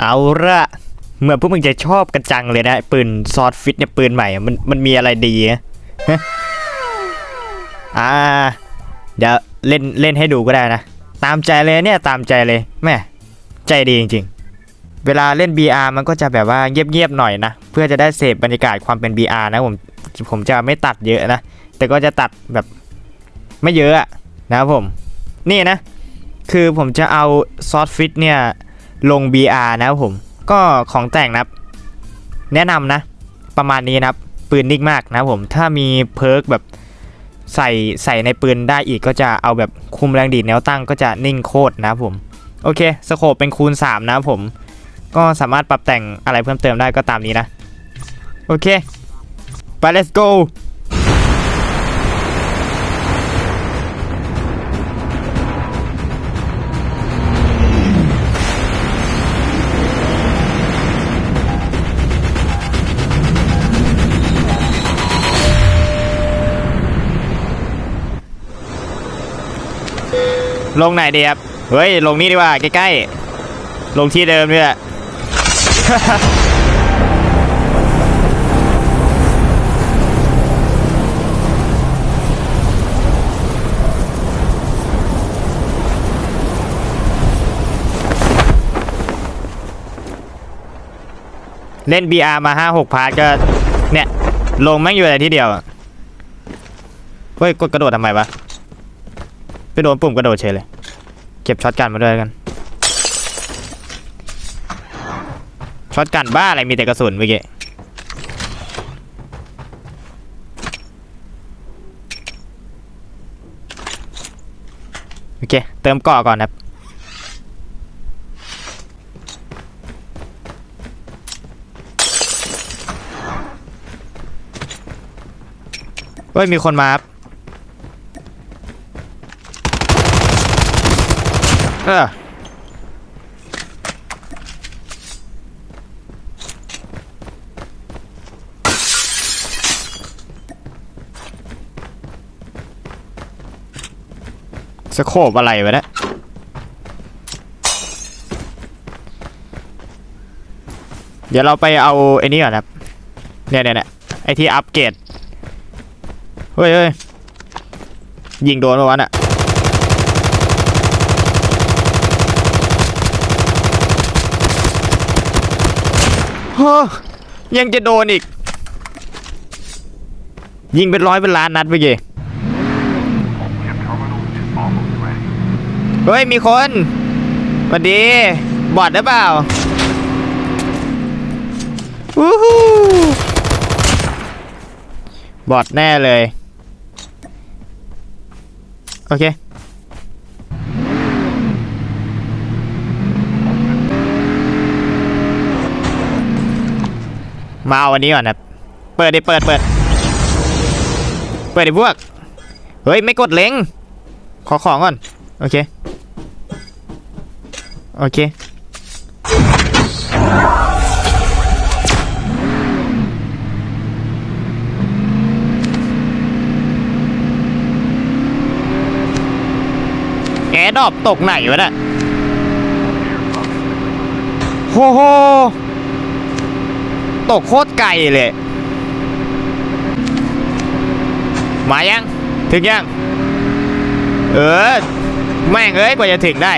เอาละเหมือนพวกมึงจะชอบกันจังเลยนะปืนซอดฟิตเนี่ยปืนใหม่มันมันมีอะไรดีอะฮะอ่าเดี๋ยวเล่นเล่นให้ดูก็ได้นะ ตามใจเลยเนี่ยตามใจเลยแม่ใจดีจริง ๆ เวลาเล่น BR มันก็จะแบบว่าเงียบๆหน่อยนะ เพื่อจะได้เสพบรรยากาศความเป็น BR นะผมผมจะไม่ตัดเยอะนะ แต่ก็จะตัดแบบไม่เยอะอะนะครับผม นี่นะ คือผมจะเอาซอสฟิตเนี่ย ลง BR นะครับผม ก็ของแต่งนะครับ แนะนำนะ ประมาณนี้นะครับ ปืนนิ่งมากนะครับผม ถ้ามีเพิร์กแบบใส่ใส่ในปืนได้อีกก็จะเอาแบบคุมแรงดีดแนวตั้งก็จะนิ่งโคตรนะครับผม โอเค สโคปเป็นคูณ 3 นะครับผม ก็สามารถปรับแต่งอะไรเพิ่มเติมได้ก็ตามนี้นะ โอเค ไป let's go ลงไหนดีครับ เฮ้ย ลงนี่ดีกว่า ใกล้ๆ ลงที่เดิมนี่แหละเล่น BR มา5 6พาร์ทก็เนี่ย ลงแม่งอยู่แต่ที่เดียวเฮ้ย กดกระโดดทำไมวะ ไปโดนปุ่มกระโดดเฉยเลย เก็บช็อตกันมาด้วยกัน ช็อตกันบ้าอะไรมีแต่กระสุนเมื่อกี้โอเค เติมเกาะก่อนครับเฮ้ย มีคนมาครับ เออสโคบอะไรวะเนี่ยเดี๋ยวเราไปเอาไอ้นี่ก่อนครับเนี่ยเนี่ยเนี่ยไอที่อัปเกรดเฮ้ยเฮ้ยยิงโดนปะวะน่ะ ฮ้ยังจะโดนอีก ยิงเป็นร้อยเป็นล้านนัดเมื่อกี้เฮ้ย มีคนสวัสดี บอดหรือเปล่าวู้ฮู้บอดแน่เลย โอเค มาเอาวันนี้ก่อนนะเปิดดิเปิดเปิด เปิดดิพวก เฮ้ย ไม่กดเล็ง ขอของก่อน โอเค โอเค แอร์ดอปตกไหนวะเนี่ยโหโห ตกโคตรไกลเลย มายัง ถึงยัง เออ แม่งเอ้ย กว่าจะถึงได้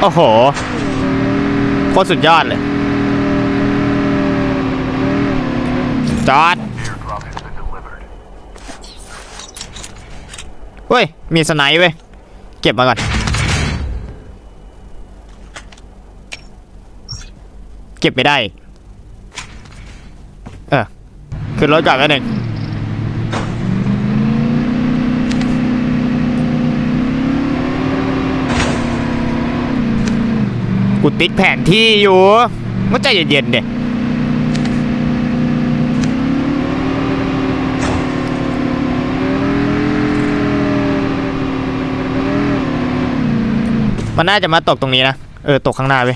โอ้โห โคตรสุดยอดเลย จอด เฮ้ย มีสไนเว้ย เก็บมาก่อนเก็บไม่ได้ เออ ขึ้นรถก่อนแล้วหนึ่งกูติดแผนที่อยู่ก็ใจเย็นๆเด็มันน่าจะมาตกตรงนี้นะ เออ ตกข้างหน้าไป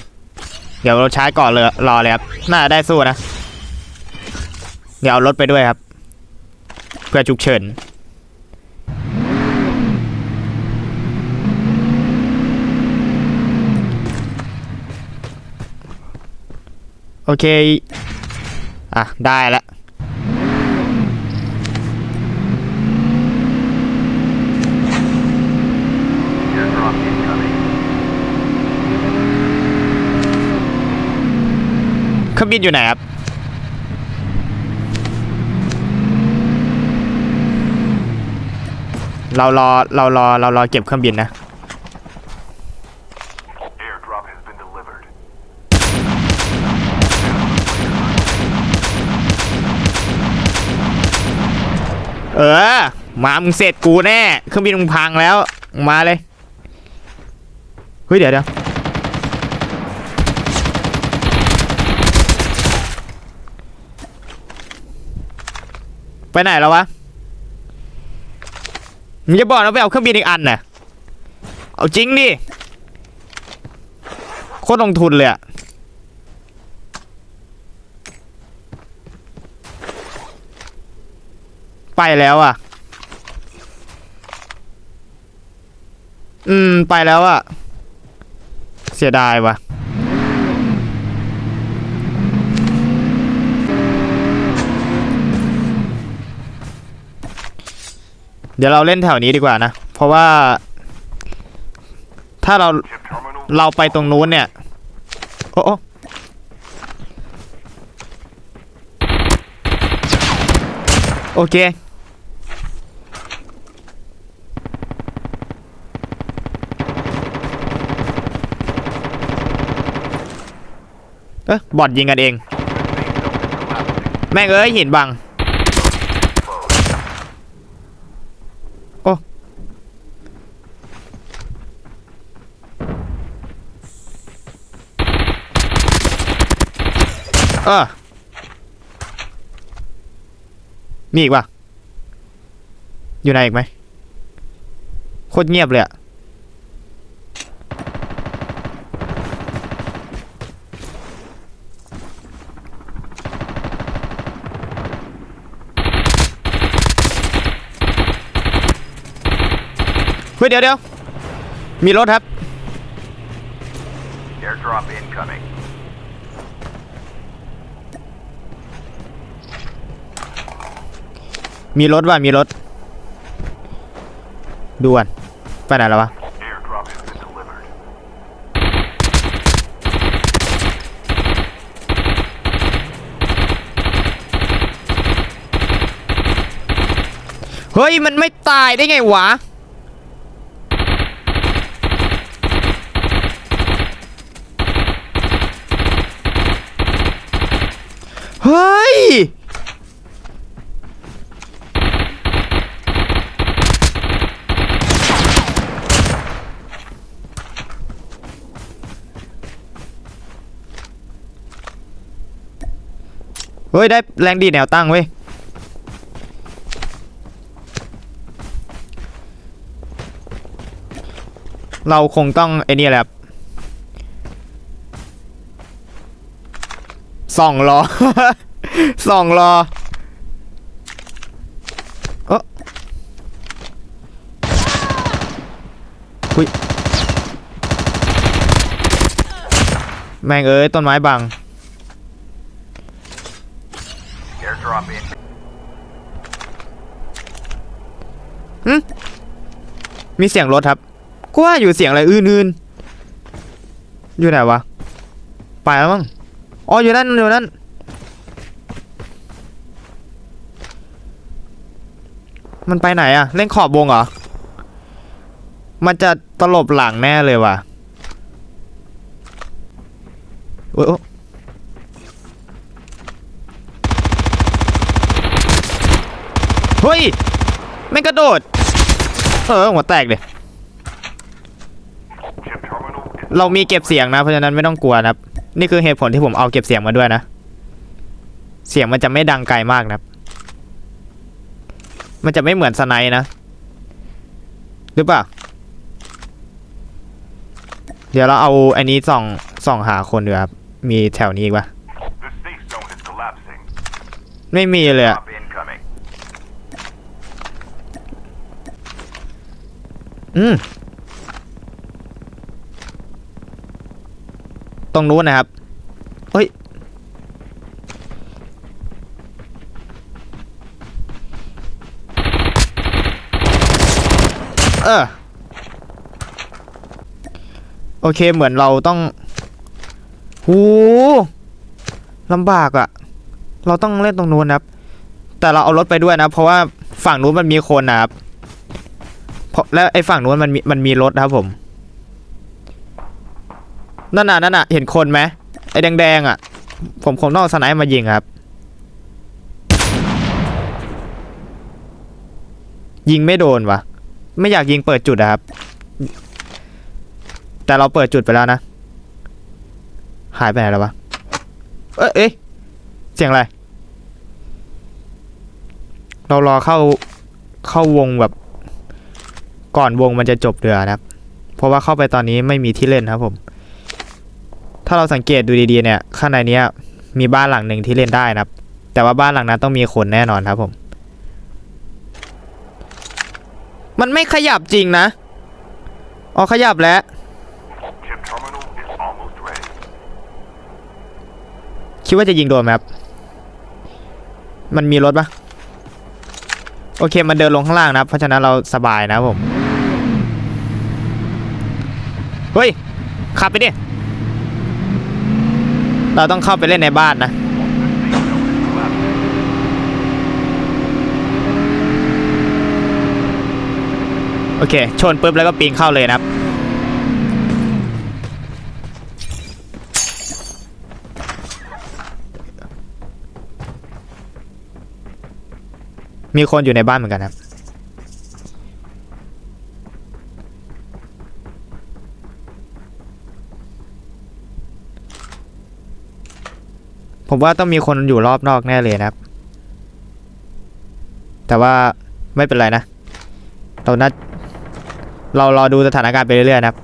เดี๋ยวเราใช้ก่อนเลยรอเลยครับ น่าจะได้สู้นะ ดี๋ยวเอารถไปด้วยครับ เพื่อฉุกเฉินโอเค อะ ได้ละเครื่องบินอยู่ไหนครับ เรารอเรารอเรารอเก็บเครื่องบินนะ Airdrop has been delivered. เออมามึงเสร็จกูแน่เครื่องบินมึงพังแล้วมาเลยเฮ้ยเดี๋ยวเดี๋ยวไปไหนแล้ววะ มึงจะบอกนะไปเอาเครื่องบินอีกอันน่ะ เอาจริงดิ โคตรลงทุนเลยอะไปแล้วอะอืม ไปแล้วอะเสียดายว่ะ เดี๋ยวเราเล่นแถวนี้ดีกว่านะ เพราะว่า ถ้าเราเราไปตรงนู้นเนี่ย โอ้โอ้โอเคเอ๊ะบอดยิงกันเอง แม่งเอ้ยหินบัง เออ มีอีกปะอยู่ไหนอีกไหมโคตรเงียบเลยอะเฮ้ยเดี๋ยวเดี๋ยวมีรถครับ Airdrop incoming. มีรถว่ะมีรถด่วนไปไหนแล้ววะเฮ้ย มันไม่ตายได้ไงวะ เฮ้ย ฮ้ยได้แรงดีแนวตั้งเว้ยเราคงต้องไอ้นี่แหละส่องรอส่องรอเออหุยแม่งเอ้ยต้นไม้บัง drop in. มีเสียงรถครับกว่าอยู่เสียงอะไรอื่นๆ อยู่ไหนวะ ไปแล้วมั้ง อ๋ออยู่นั่นอยู่นั่น มันไปไหนอะเล่นขอบวงเหรอ มันจะตลบหลังแน่เลยว่ะโอ้ยโอ้ เฮ้ยไม่กระโดด เออหัวแตกเลยเรามีเก็บเสียงนะ เพราะฉะนั้นไม่ต้องกลัวนะครับ นี่คือเหตุผลที่ผมเอาเก็บเสียงมาด้วยนะ เสียงมันจะไม่ดังไกลมากนะครับ มันจะไม่เหมือนสไนนะ หรือเปล่า เดี๋ยวเราเอาอันนี้ส่องส่องหาคนดีกว่าครับ มีแถวนี้อีกปะไม่มีเลยอะ อืมตรงนู้นนะครับเฮ้ย เออ โอเคเหมือนเราต้อง หูลำบากอะ่ะ เราต้องเล่นตรงนู้นนะครับ แต่เราเอารถไปด้วยนะ เพราะว่าฝั่งนู้นมันมีคนนะครับ เพราะแล้วไอ้ฝั่งนู้นมันมีมันมีรถนะครับผมนั่นน่ะนั่นน่ะเห็นคนไหมไอ้แดงๆอะ ผมคงต้องเอาสไนป์มายิงครับ ยิงไม่โดนวะไม่อยากยิงเปิดจุดอะครับ แต่เราเปิดจุดไปแล้วนะ หายไปไหนแล้ววะเอ้ยเอ้ยเสียงอะไร เรารอเข้าเข้าวงแบบ ก่อนวงมันจะจบเดือนะครับ เพราะว่าเข้าไปตอนนี้ไม่มีที่เล่นครับผม ถ้าเราสังเกตดูดีๆเนี่ย ข้างในนี้มีบ้านหลังหนึ่งที่เล่นได้นะครับ แต่ว่าบ้านหลังนั้นต้องมีคนแน่นอนครับผม มันไม่ขยับจริงนะ อ๋อขยับแล้ว คิดว่าจะยิงโดนไหมครับ มันมีรถปะโอเค มันเดินลงข้างล่างนะเพราะฉะนั้นเราสบายนะผม เฮ้ย ขับไปดิ เราต้องเข้าไปเล่นในบ้านนะ โอเค ชนปุ๊บแล้วก็ปีนเข้าเลยนะครับ มีคนอยู่ในบ้านเหมือนกันครับ ผมว่าต้องมีคนอยู่รอบนอกแน่เลยนะครับ แต่ว่าไม่เป็นไรนะ เรานัดเรารอดูสถานการณ์ไปเรื่อยๆนะครับ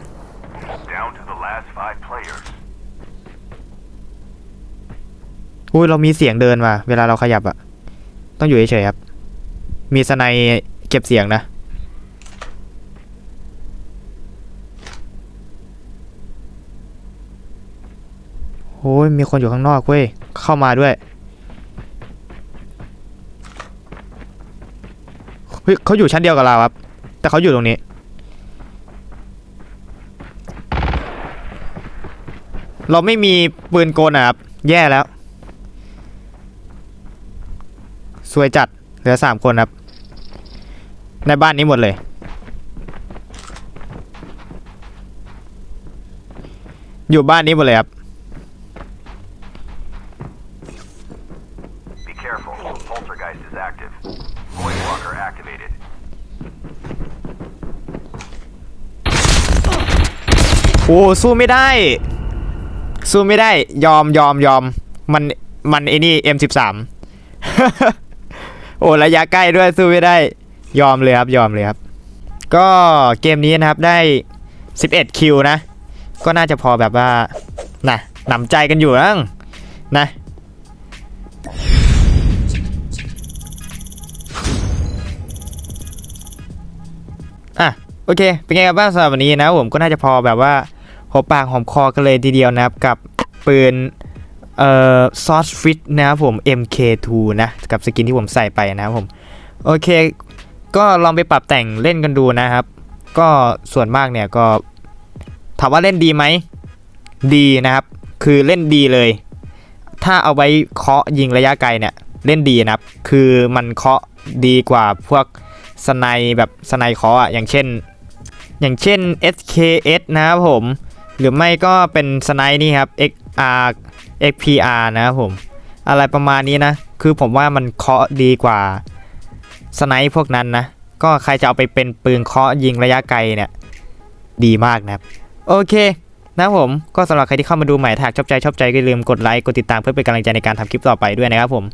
Down to the last five players. อุ้ยเรามีเสียงเดินมาเวลาเราขยับอะต้องอยู่เฉยๆครับ มีสไนเก็บเสียงนะโอ้ยมีคนอยู่ข้างนอกเว้ย เข้ามาด้วยเฮ้ยเขาอยู่ชั้นเดียวกับเราครับ แต่เขาอยู่ตรงนี้ เราไม่มีปืนกลนะครับ แย่แล้ว สวยจัด เหลือสามคนครับ ในบ้านนี้หมดเลย อยู่บ้านนี้หมดเลยครับ สู้ไม่ได้ สู้ไม่ได้ ยอมยอมยอม มันมันไอ้นี่ M13 โอ้ระยะใกล้ด้วยสู้ไม่ได้ ยอมเลยครับยอมเลยครับ ก็เกมนี้นะครับได้ 11 คิวนะ ก็น่าจะพอแบบว่านะหนำใจกันอยู่นะนะอะโอเค เป็นไงกันบ้างสำหรับวันนี้นะผมก็น่าจะพอแบบว่า หอมปากหอมคอกันเลยทีเดียวนะครับ กับปืนเอ่อซอสฟิตนะครับผม MK2 นะ กับสกินที่ผมใส่ไปนะครับผม โอเค ก็ลองไปปรับแต่งเล่นกันดูนะครับ ก็ส่วนมากเนี่ยก็ถามว่าเล่นดีไหม ดีนะครับ คือเล่นดีเลย ถ้าเอาไว้เคาะยิงระยะไกลเนี่ยเล่นดีนะครับ คือมันเคาะดีกว่าพวกสไนแบบสไนเคออะอย่างเช่น อย่างเช่น SKS นะครับผม หรือไม่ก็เป็นสไนนี่ครับ XR XPR นะครับผม อะไรประมาณนี้นะ คือผมว่ามันเคาะดีกว่าสไนพวกนั้นนะ ก็ใครจะเอาไปเป็นปืนเคาะยิงระยะไกลเนี่ย ดีมากนะครับ โอเคนะผมก็สำหรับใครที่เข้ามาดูใหม่ถ้าหากชอบใจชอบใจก็อย่าลืมกดไลค์กดติดตามเพื่อเป็นกำลังใจในการทำคลิปต่อไปด้วยนะครับผม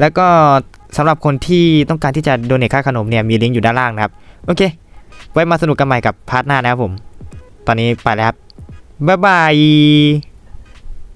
แล้วก็สำหรับคนที่ต้องการที่จะโดเนทค่าขนมเนี่ยมีลิงก์อยู่ด้านล่างนะครับ โอเค ไว้มาสนุกกันใหม่กับพาร์ทหน้านะครับผม ตอนนี้ไปแล้วครับ บ๊ายบาย